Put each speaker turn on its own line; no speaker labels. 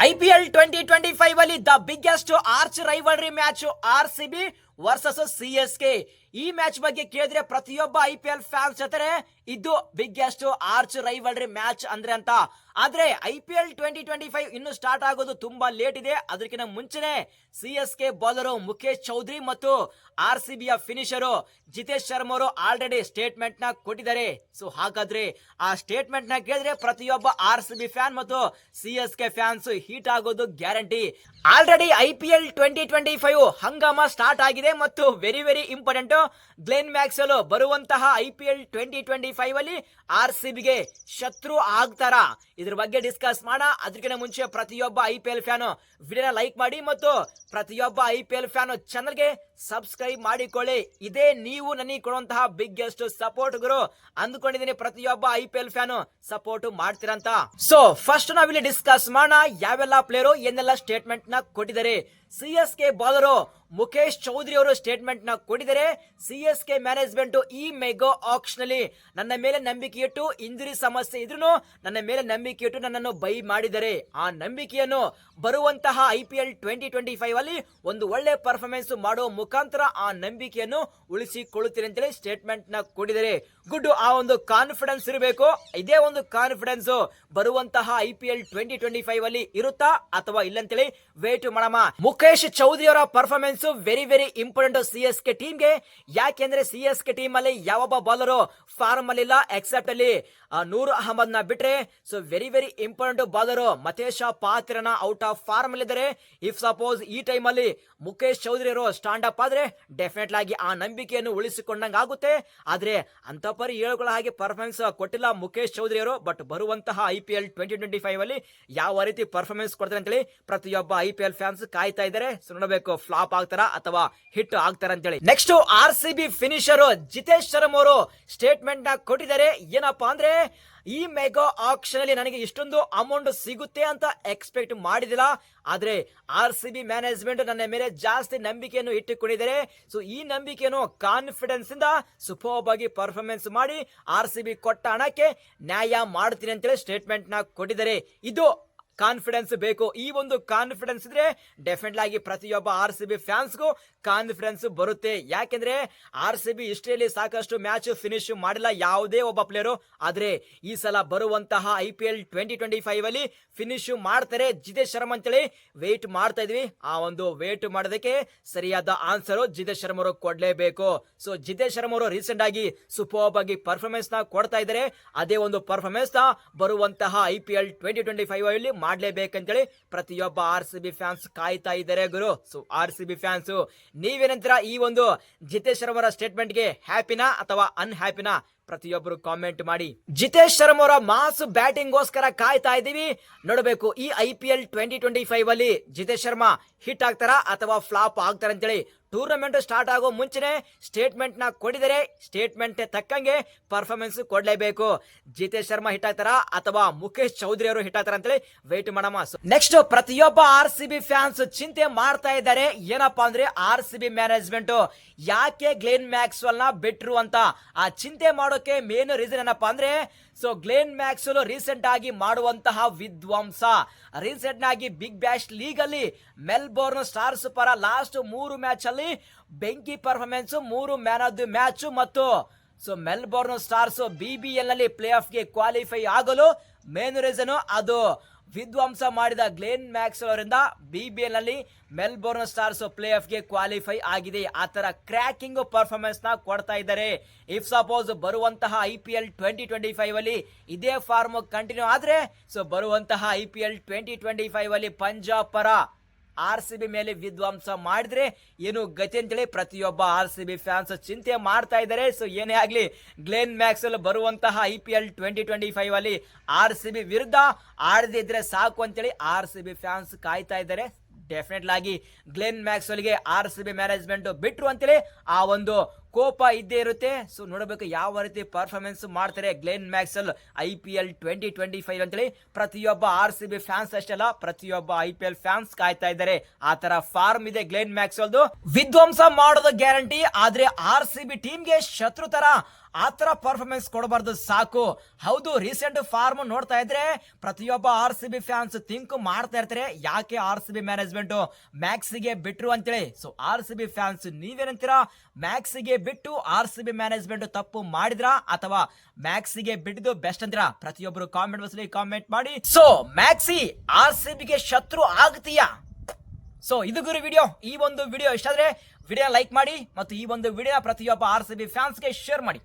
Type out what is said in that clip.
I P L twenty twenty five ಅಲ್ಲಿ the biggest arch rivalry match R C B versus C S K. ಈ match ಬಗ್ಗೆ ಕೇಳಿದ್ರೆ ಪ್ರತಿಯೊಬ್ಬ I P L fans ಜೊತೆ ಇದು biggest arch rivalry match ಅಂದ್ರೆ ಅಂತ. ಆದ್ರೆ I P L twenty twenty five ಇನ್ನು ಸ್ಟಾರ್ಟ್ ಆಗೋದು ತುಂಬಾ ಲೇಟ್ ಇದೆ. ಅದಕ್ಕಿಂತ ಮುಂಚೆನೆ C S K bowler Mukesh Choudhary ಮತ್ತು ಆರ್ ಸಿ ಬಿಯ ಫಿನಿಷರು ಜಿತೇಶ್ ಶರ್ಮಾ ಅವರು ಆಲ್ರೆಡಿ ಸ್ಟೇಟ್ಮೆಂಟ್ನ ಕೊಟ್ಟಿದ್ದಾರೆ. ಸೊ ಹಾಗಾದ್ರೆ ಆ ಸ್ಟೇಟ್ಮೆಂಟ್ನ ಕೇಳಿದ್ರೆ ಪ್ರತಿಯೊಬ್ಬ ಆರ್ ಸಿ ಬಿ ಫ್ಯಾನ್ ಮತ್ತು C S K fans heat ಆಗೋದು guarantee already I P L twenty twenty five Hungama start ಆಗಿದೆ. ಮತ್ತು very very important Glenn Maxwell ಬರುವಂತಹ I P L twenty twenty five ಅಲ್ಲಿ ಆರ್ ಸಿ ಬಿಗೆ ಶತ್ರು ಆಗ್ತಾರ? ಇದ್ರ ಬಗ್ಗೆ ಡಿಸ್ಕಸ್ ಮಾಡ ಅದಕ್ಕಿಂತ ಮುಂಚೆ ಪ್ರತಿಯೊಬ್ಬ ಐ ಪಿ ಎಲ್ ಫ್ಯಾನ್ ವಿಡಿಯೋನ ಲೈಕ್ ಮಾಡಿ ಮತ್ತು ಪ್ರತಿಯೊಬ್ಬ ಐ ಪಿ ಎಲ್ ಫ್ಯಾನ್ ಚಾನಲ್ಗೆ ಸಬ್ಸ್ಕ್ರೈಬ್ ಮಾಡಿಕೊಳ್ಳಿ. ಇದೇ ನೀವು ನನಗೆ ಕೊಡುವಂತಹ ಬಿಗ್ಗೆಸ್ಟ್ ಸಪೋರ್ಟ್ ಗುರು. ಅಂದ್ಕೊಂಡಿದ್ದೀನಿ ಪ್ರತಿಯೊಬ್ಬ I P L fan support ಮಾಡ್ತೀರಂತ so first ನಾವಿಲ್ಲಿ ಡಿಸ್ಕಸ್ ಮಾಡೋಣ ಯಾವೆಲ್ಲ ಪ್ಲೇಯರು ಏನೆಲ್ಲ ಸ್ಟೇಟ್ಮೆಂಟ್ನ ಕೊಟ್ಟಿದ್ದಾರೆ. C S K bowler Mukesh Choudhary ಅವರು ಸ್ಟೇಟ್ಮೆಂಟ್ನ ಕೊಟ್ಟಿದ್ದಾರೆ. ಸಿ ಎಸ್ ಕೆ ಮ್ಯಾನೇಜ್ಮೆಂಟ್ ಈ ಮೆಗೋ ಆಕ್ಷನ್ ಅಲ್ಲಿ ನನ್ನ ಮೇಲೆ ನಂಬಿಕೆ ಇಟ್ಟು ಇಂಜುರಿ ಸಮಸ್ಯೆ ಇದ್ರು ನನ್ನ ಮೇಲೆ ನಂಬಿಕೆ ಇಟ್ಟು ನನ್ನನ್ನು ಬೈ ಮಾಡಿದರೆ ಆ ನಂಬಿಕೆಯನ್ನು ಬರುವಂತಹ I P L twenty twenty five ಅಲ್ಲಿ ಒಂದು ಒಳ್ಳೆ ಪರ್ಫಾರ್ಮೆನ್ಸ್ ಮಾಡುವ ಮುಖಾಂತರ ಆ ನಂಬಿಕೆಯನ್ನು ಉಳಿಸಿಕೊಳ್ಳುತ್ತೀರಿ ಅಂತೇಳಿ ಸ್ಟೇಟ್ಮೆಂಟ್ನ ಕೊಟ್ಟಿದ್ದಾರೆ. ಗುಡ್ ಆ ಒಂದು ಕಾನ್ಫಿಡೆನ್ಸ್ ಇರಬೇಕು. ಇದೇ ಒಂದು ಕಾನ್ಫಿಡೆನ್ಸ್ ಬರುವಂತಹ I P L twenty twenty five ಅಲ್ಲಿ ಇರುತ್ತಾ ಅಥವಾ ಇಲ್ಲ ಅಂತೇಳಿ ವೇಟ್ ಮಾಡಮ ಮುಖೇಶ್ ಚೌಧರಿ ಅವರ performance very very important C S K ಟೀಮ್ಗೆ ಯಾಕೆಂದ್ರೆ ಸಿ ಎಸ್ ಕೆ ಟೀಮ್ ಅಲ್ಲಿ ಯಾವೊಬ್ಬ ಬಾಲರು ಫಾರ್ಮ್ ಅಲ್ಲಿ ಇಲ್ಲ ಎಕ್ಸೆಪ್ಟ್ ಅಲ್ಲಿ ನೂರ್ ಅಹಮದ್ನ ಬಿಟ್ರೆ so very very important bowler ಮತೇಶ ಪಾತ್ರನ out of form ಅಲ್ಲಿ ಇಫ್ ಸಪೋಸ್ ಈ ಟೈಮ್ ಅಲ್ಲಿ ಮುಖೇಶ್ ಚೌಧರಿ ಅವರು ಸ್ಟಾಂಡ್ ಅಪ್ ಆದ್ರೆ ಡೆಫಿನೆಟ್ ಆಗಿ ಆ ನಂಬಿಕೆಯನ್ನು ಉಳಿಸಿಕೊಂಡಂಗೆ ಆಗುತ್ತೆ. ಆದರೆ ಅಂತ ಪರಿ ಹೇಳ್ಕೊಳ್ಳೋ ಹಾಗೆ ಪರ್ಫಾರ್ಮೆನ್ಸ್ ಕೊಟ್ಟಿಲ್ಲ ಮುಖೇಶ್ ಚೌಧರಿ ಅವರು ಬಟ್ ಬರುವಂತಹ I P L twenty twenty five ಅಲ್ಲಿ ಯಾವ ರೀತಿ ಪರ್ಫಾರ್ಮೆನ್ಸ್ ಕೊಡ್ತಾರೆ ಅಂತೇಳಿ ಪ್ರತಿಯೊಬ್ಬ ಐ ಪಿ ಎಲ್ ಫ್ಯಾನ್ಸ್ ಕಾಯ್ತಾ ಇದ್ದಾರೆ. ನೋಡಬೇಕು ಫ್ಲಾಪ್ ಆಗ್ತಾರ ಅಥವಾ ಹಿಟ್ ಆಗ್ತಾರ ಅಂತೇಳಿ. Next R C B finisher Jitesh Sharma ಅವರು ಸ್ಟೇಟ್ಮೆಂಟ್ನ ಕೊಟ್ಟಿದ್ದಾರೆ. ಏನಪ್ಪಾ ಅಂದ್ರೆ ಈ ಮೆಗಾ ಆಕ್ಷನ್ ಅಲ್ಲಿ ನನಗೆ ಇಷ್ಟೊಂದು ಅಮೌಂಟ್ ಸಿಗುತ್ತೆ ಅಂತ ಎಕ್ಸ್ಪೆಕ್ಟ್ ಮಾಡಿದಿಲ್ಲ. ಆದ್ರೆ ಆರ್ ಸಿ ಬಿ ಮ್ಯಾನೇಜ್ಮೆಂಟ್ ನನ್ನ ಮೇಲೆ ಜಾಸ್ತಿ ನಂಬಿಕೆಯನ್ನು ಇಟ್ಟುಕೊಂಡಿದ್ದಾರೆ. ಸೊ ಈ ನಂಬಿಕೆಯನ್ನು ಕಾನ್ಫಿಡೆನ್ಸ್ ಇಂದ ಸುಪರ್ಬ್ ಆಗಿ ಪರ್ಫಾರ್ಮೆನ್ಸ್ ಮಾಡಿ ಆರ್ ಸಿ ಬಿ ಕೊಟ್ಟ ಹಣಕ್ಕೆ ನ್ಯಾಯ ಮಾಡ್ತೀನಿ ಅಂತೇಳಿ ಸ್ಟೇಟ್ಮೆಂಟ್ನ ಕೊಟ್ಟಿದ್ದಾರೆ. ಇದು ಕಾನ್ಫಿಡೆನ್ಸ್ ಬೇಕು ಈ ಒಂದು ಕಾನ್ಫಿಡೆನ್ಸ್ ಇದ್ರೆ ಡೆಫಿನೆಟ್ ಆಗಿ ಪ್ರತಿಯೊಬ್ಬ ಆರ್ ಸಿ ಬಿ ಫ್ಯಾನ್ಸ್ಗೂ ಕಾನ್ಫಿಡೆನ್ಸ್ ಬರುತ್ತೆ. ಯಾಕೆಂದ್ರೆ ಆರ್ ಸಿ ಬಿ ಹಿಸ್ಟ್ರಿಯಲ್ಲಿ ಸಾಕಷ್ಟು ಮ್ಯಾಚ್ ಫಿನಿಶ್ ಮಾಡಿಲ್ಲ ಯಾವುದೇ ಒಬ್ಬ ಪ್ಲೇಯರು ಆದ್ರೆ ಈ ಸಲ ಬರುವಂತಹ I P L twenty twenty five ಅಲ್ಲಿ ಫಿನಿಶ್ ಮಾಡ್ತಾರೆ ಜಿತೇಶ್ ಶರ್ಮ ಅಂತೇಳಿ. ವೇಟ್ ಮಾಡ್ತಾ ಇದ್ವಿ. ಆ ಒಂದು ವೇಟ್ ಮಾಡೋದಕ್ಕೆ ಸರಿಯಾದ ಆನ್ಸರ್ ಜಿತೇಶ್ ಶರ್ಮಾ ಅವರು ಕೊಡ್ಲೇಬೇಕು. ಸೊ ಜಿತೇಶ್ ಶರ್ಮ ಅವರು ರೀಸೆಂಟ್ ಆಗಿ ಸೂಪರ್ ಆಗಿ ಪರ್ಫಾರ್ಮೆನ್ಸ್ನ ಕೊಡ್ತಾ ಇದ್ದಾರೆ. ಅದೇ ಒಂದು ಪರ್ಫಾರ್ಮೆನ್ಸ್ನ ಬರುವಂತಹ I P L twenty twenty five ಅಲ್ಲಿ ಮಾಡ್ಲೇಬೇಕಂತೇಳಿ ಪ್ರತಿಯೊಬ್ಬ ಆರ್ ಸಿ ಬಿ ಫ್ಯಾನ್ಸ್ ಕಾಯ್ತಾ ಇದ್ದಾರೆ ಗುರು. So R C B fans, ನೀವೇನಂತೀರ ಈ ಒಂದು ಜಿತೇಶ್ ಅವರ ಅವರ ಸ್ಟೇಟ್ಮೆಂಟ್ಗೆ ಹ್ಯಾಪಿನಾ ಅಥವಾ ಅನ್ಹ್ಯಾಪಿನಾ ಪ್ರತಿಯೊಬ್ಬರು ಕಾಮೆಂಟ್ ಮಾಡಿ. ಜಿತೇಶ್ ಶರ್ಮ ಅವರ ಮಾಸ್ ಬ್ಯಾಟಿಂಗ್ ಗೋಸ್ಕರ ಕಾಯ್ತಾ ಇದ್ದೀವಿ. ನೋಡಬೇಕು, ಈ I P L twenty twenty five ಅಲ್ಲಿ ಜಿತೇಶ್ ಶರ್ಮಾ ಹಿಟ್ ಆಗ್ತಾರಾ ಅಥವಾ ಫ್ಲಾಪ್ ಆಗ್ತಾರ ಅಂತೇಳಿ. ಟೂರ್ನಮೆಂಟ್ ಸ್ಟಾರ್ಟ್ ಆಗೋ ಮುಂಚೆನೆ ಸ್ಟೇಟ್ಮೆಂಟ್ನ ಕೊಡಿದರೆ ಸ್ಟೇಟ್ಮೆಂಟ್ ತಕ್ಕಂಗೆ ಪರ್ಫಾರ್ಮೆನ್ಸ್ ಕೊಡ್ಲೇಬೇಕು. ಜಿತೇಶ್ ಶರ್ಮಾ ಹಿಟ್ ಆಗ್ತಾರ ಅಥವಾ ಮುಖೇಶ್ ಚೌಧರಿ ಅವರು ಹಿಟ್ ಆಗ್ತಾರ ಅಂತೇಳಿ ವೇಟ್ ಮಾಡಮ್ಮ ನೆಕ್ಸ್ಟ್ ಪ್ರತಿಯೊಬ್ಬ ಆರ್ ಸಿ ಬಿ ಫ್ಯಾನ್ಸ್ ಚಿಂತೆ ಮಾಡ್ತಾ ಇದ್ದಾರೆ. ಏನಪ್ಪಾ ಅಂದ್ರೆ ಆರ್ ಸಿ ಬಿ ಮ್ಯಾನೇಜ್ಮೆಂಟ್ ಯಾಕೆ ಗ್ಲೇನ್ ಮ್ಯಾಕ್ಸ್ವೆಲ್ನ ಬಿಟ್ರು ಅಂತ ಆ ಚಿಂತೆ ಮಾಡೋಕೆ ಮೇನ್ ರೀಸನ್ ಏನಪ್ಪಾ ಅಂದ್ರೆ ಸೊ ಗ್ಲೇನ್ ಮ್ಯಾಕ್ಸ್ವೆಲ್ ರೀಸೆಂಟ್ ಆಗಿ ಮಾಡುವಂತಹ ವಿದ್ವಾಂಸ. ರೀಸೆಂಟ್ ಆಗಿ ಬಿಗ್ ಬ್ಯಾಶ್ ಲೀಗ್ ಅಲ್ಲಿ ಮೆಲ್ಬೋರ್ನ್ ಸ್ಟಾರ್ಸ್ ಪರ ಲಾಸ್ಟ್ ಮೂರು ಮ್ಯಾಚ್ ಅಲ್ಲಿ ಬೆಂಕಿ ಪರ್ಫಾರ್ಮೆನ್ಸ್ ಮೂರು ಮ್ಯಾನ್ ಆಫ್ ದಿ ಮ್ಯಾಚ್ ಮತ್ತು so Melbourne Stars B B ಎಲ್ನಲ್ಲಿ play ಆಫ್ಗೆ ಕ್ವಾಲಿಫೈ ಆಗಲು ಮೇನ್ ರೀಸನ್ ಅದು. ವಿಧ್ವಂಸ ಮಾಡಿದ ಗ್ಲೇನ್ ಮ್ಯಾಕ್ಸ್ ಅವರಿಂದ B B Melbourne Stars play ಆಫ್ಗೆ qualify ಆಗಿದೆ. ಆ ತರ ಕ್ರ್ಯಾಕಿಂಗ್ ಪರ್ಫಾರ್ಮೆನ್ಸ್ನ ಕೊಡ್ತಾ ಇದ್ದಾರೆ. ಇಫ್ ಸಪೋಸ್ ಬರುವಂತಹ I P L twenty twenty five ಅಲ್ಲಿ ಇದೇ ಫಾರ್ಮ್ ಕಂಟಿನ್ಯೂ ಆದ್ರೆ, ಸೊ ಬರುವಂತಹ I P L twenty twenty five ಅಲ್ಲಿ ಪಂಜಾಬ್ ಪರ ಆರ್ ಸಿ ಬಿ ಮೇಲೆ ವಿಧ್ವಂಸ ಮಾಡಿದ್ರೆ ಏನು ಗತಿ ಅಂತೇಳಿ ಪ್ರತಿಯೊಬ್ಬ ಆರ್ ಸಿ ಬಿ ಫ್ಯಾನ್ಸ್ ಚಿಂತೆ ಮಾಡ್ತಾ ಇದ್ದಾರೆ. ಸೊ ಏನೇ ಆಗಲಿ, ಗ್ಲೇನ್ ಮ್ಯಾಕ್ಸಲ್ ಬರುವಂತಹ I P L twenty twenty five ಅಲ್ಲಿ ಆರ್ ಸಿ ಬಿ ವಿರುದ್ಧ ಆಡದಿದ್ರೆ ಸಾಕು ಅಂತೇಳಿ ಆರ್ ಸಿ ಬಿ ಫ್ಯಾನ್ಸ್ ಕಾಯ್ತಾ ಇದ್ದಾರೆ. ಡೆಫಿನೆಟ್ಲಾಗಿ ಗ್ಲೆನ್ ಮ್ಯಾಕ್ಸ್ವೆಲ್ಗೆ ಆರ್ ಸಿ ಬಿ ಮ್ಯಾನೇಜ್ಮೆಂಟ್ ಬಿಟ್ರು ಅಂತೇಳಿ ಆ ಒಂದು ಕೋಪ ಇದ್ದೇ ಇರುತ್ತೆ. ಸೊ ನೋಡಬೇಕು ಯಾವ ರೀತಿ ಪರ್ಫಾರ್ಮೆನ್ಸ್ ಮಾಡ್ತಾರೆ Glenn Maxwell I P L twenty twenty five ಅಂತೇಳಿ. ಪ್ರತಿಯೊಬ್ಬ ಆರ್ ಸಿ ಬಿ ಫ್ಯಾನ್ಸ್ ಅಷ್ಟೆಲ್ಲ ಪ್ರತಿಯೊಬ್ಬ ಐ ಪಿ ಎಲ್ ಫ್ಯಾನ್ಸ್ ಕಾಯ್ತಾ ಇದ್ದಾರೆ. ಆ ತರ ಫಾರ್ಮ್ ಇದೆ ಗ್ಲೆನ್ ಮ್ಯಾಕ್ಸೆಲ್ದು ವಿಧ್ವಂಸ ಮಾಡೋದು ಗ್ಯಾರಂಟಿ ಆದ್ರೆ ಆರ್ ಸಿ ಬಿ ಟೀಮ್ಗೆ ಶತ್ರು ತರ ಆ ತರ ಪರ್ಫಾರ್ಮೆನ್ಸ್ ಕೊಡಬಾರ್ದು, ಸಾಕು. ಹೌದು ರೀಸೆಂಟ್ ಫಾರ್ಮ್ ನೋಡ್ತಾ ಇದ್ರೆ ಪ್ರತಿಯೊಬ್ಬ R C B fans think ಮಾಡ್ತಾ ಇರ್ತಾರೆ, ಯಾಕೆ ಆರ್ ಸಿ ಬಿ ಮ್ಯಾನೇಜ್ಮೆಂಟ್ ಮ್ಯಾಕ್ಸಿಗೆ ಬಿಟ್ರು ಅಂತೇಳಿ. So R C B fans ನೀವೇನಂತೀರಾ? ಮ್ಯಾಕ್ಸಿಗೆ ಬಿಟ್ಟು ಆರ್ ಸಿ ಬಿ ಮ್ಯಾನೇಜ್ಮೆಂಟ್ ತಪ್ಪು ಮಾಡಿದ್ರಾ ಅಥವಾ ಮ್ಯಾಕ್ಸಿಗೆ ಬಿಟ್ಟಿದ್ದು ಬೆಸ್ಟ್ ಅಂತೀರಾ? ಪ್ರತಿಯೊಬ್ಬರು ಕಾಮೆಂಟ್ ಬಾಕ್ಸ್ ಕಾಮೆಂಟ್ ಮಾಡಿ. ಸೊ ಮ್ಯಾಕ್ಸಿ ಆರ್ ಸಿ ಬಿಗೆ ಶತ್ರು ಆಗ್ತೀಯಾ? ಸೊ ಇದು ಗುರು ವಿಡಿಯೋ ಈ ಒಂದು ವಿಡಿಯೋ ಇಷ್ಟಾದ್ರೆ ವಿಡಿಯೋ ಲೈಕ್ ಮಾಡಿ ಮತ್ತು ಈ ಒಂದು ವಿಡಿಯೋ ಪ್ರತಿಯೊಬ್ಬ ಆರ್ ಸಿ ಬಿ ಫ್ಯಾನ್ಸ್ಗೆ ಶೇರ್ ಮಾಡಿ.